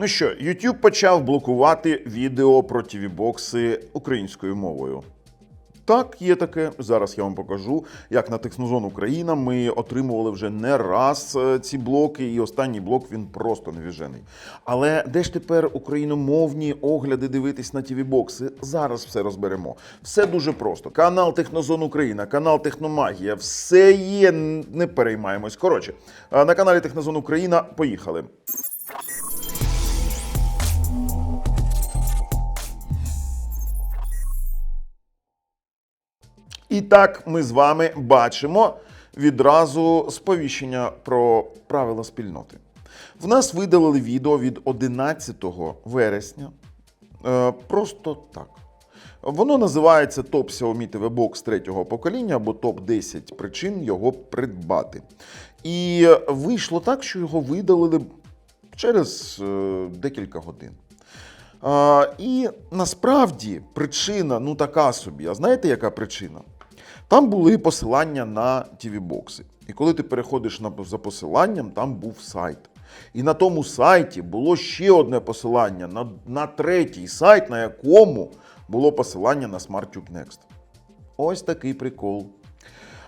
Ну що, YouTube почав блокувати відео про TV-бокси українською мовою. Так, є таке. Зараз я вам покажу, як на Технозон Україна ми отримували вже не раз е, ці блоки, і останній блок він просто невіжений. Але де ж тепер україномовні огляди дивитись на TV-бокси? Зараз все розберемо. Все дуже просто. Канал Технозон Україна, канал Техномагія, все є, не переймаємось. Коротше, е, на каналі Технозон Україна поїхали. І так ми з вами бачимо відразу сповіщення про правила спільноти. В нас видалили відео від 11 вересня. Е, просто так. Воно називається топ Xiaomi TV Box третього покоління або топ 10 причин його придбати. І вийшло так, що його видалили через е, декілька годин. А, і насправді причина ну така собі. А знаєте, яка причина? Там були посилання на TV-бокси. І коли ти переходиш на, за посиланням, там був сайт. І на тому сайті було ще одне посилання на, на третій сайт, на якому було посилання на SmartTube Next. Ось такий прикол.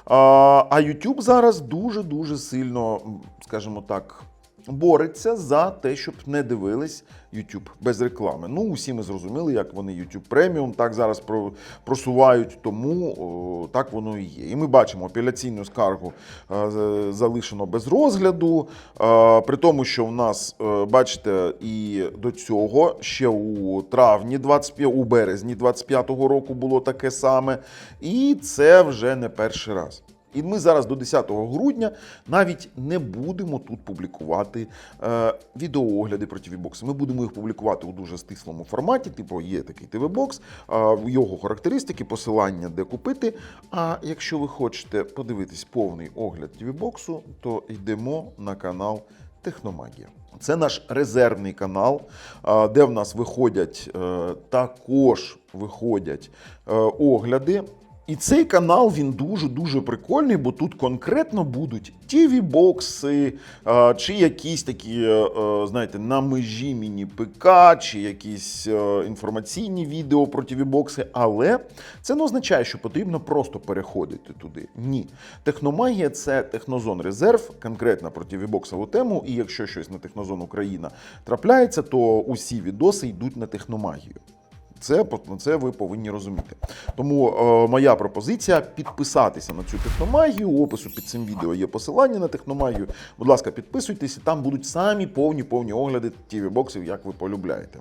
А, YouTube зараз дуже-дуже сильно, скажімо так, бореться за те, щоб не дивились YouTube без реклами. Ну, усі ми зрозуміли, як вони YouTube преміум так зараз про- просувають, тому так воно і є. І ми бачимо апеляційну скаргу е, залишено без розгляду. е, При тому, що в нас, е, бачите, і до цього ще у травні 25, у березні 25-го року було таке саме. І це вже не перший раз. І ми зараз до 10 грудня навіть не будемо тут публікувати е, відеоогляди про TV-бокси. Ми будемо їх публікувати у дуже стислому форматі. Типу, є такий TV-бокс, е, його характеристики, посилання, де купити. А якщо ви хочете подивитись повний огляд TV-боксу, то йдемо на канал Техномагія. Це наш резервний канал, е, де в нас виходять е, також виходять е, огляди. І цей канал він дуже дуже прикольний, бо тут конкретно будуть е, чи якісь такі, е, е, знаєте, на межі міні-ПК, чи якісь е, інформаційні відео про TV-бокси. Але це не означає, що потрібно просто переходити туди. Ні. Техномагія це технозон резерв, конкретно про TV-боксову тему. І якщо щось на технозон Україна трапляється, то усі відоси йдуть на техномагію. Це, це ви повинні розуміти. Тому е, моя пропозиція підписатися на цю техномагію. У опису під цим відео є посилання на техномагію. Будь ласка, підписуйтесь, там будуть самі повні повні огляди TV-боксів, як ви полюбляєте.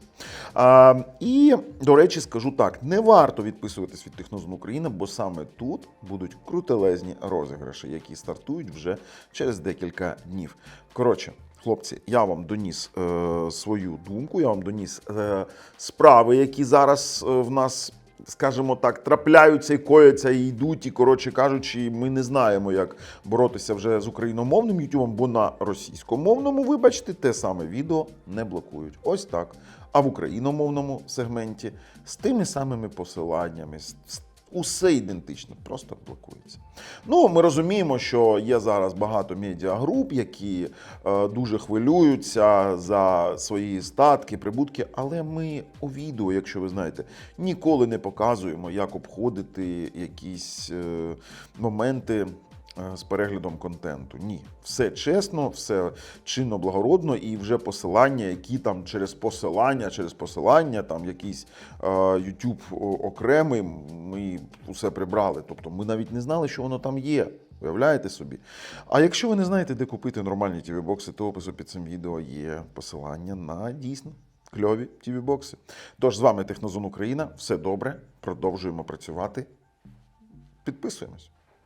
А, і, до речі, скажу так: не варто відписуватись від Технозон України, бо саме тут будуть крутелезні розіграші, які стартують вже через декілька днів. Коротше. Хлопці, я вам доніс е, свою думку, я вам доніс е, справи, які зараз е, в нас, скажімо так, трапляються і кояться, і йдуть. І коротше кажучи, ми не знаємо, як боротися вже з україномовним Ютубом, бо на російськомовному, вибачте, те саме відео не блокують. Ось так. А в україномовному сегменті з тими самими посиланнями. з- Усе ідентично, просто блокується. Ну, ми розуміємо, що є зараз багато медіагруп, які е, дуже хвилюються за свої статки, прибутки. Але ми у відео, якщо ви знаєте, ніколи не показуємо, як обходити якісь е, моменти. Е, З переглядом контенту. Ні, все чесно, все чинно благородно, і вже посилання, які там через посилання, через посилання, там якийсь е, YouTube окремий, ми усе прибрали. Тобто ми навіть не знали, що воно там є. Уявляєте собі? А якщо ви не знаєте, де купити нормальні TV-бокси, то опису під цим відео є посилання на дійсно кльові TV-бокси. Тож з вами Технозон Україна. Все добре. Продовжуємо працювати. Підписуємось.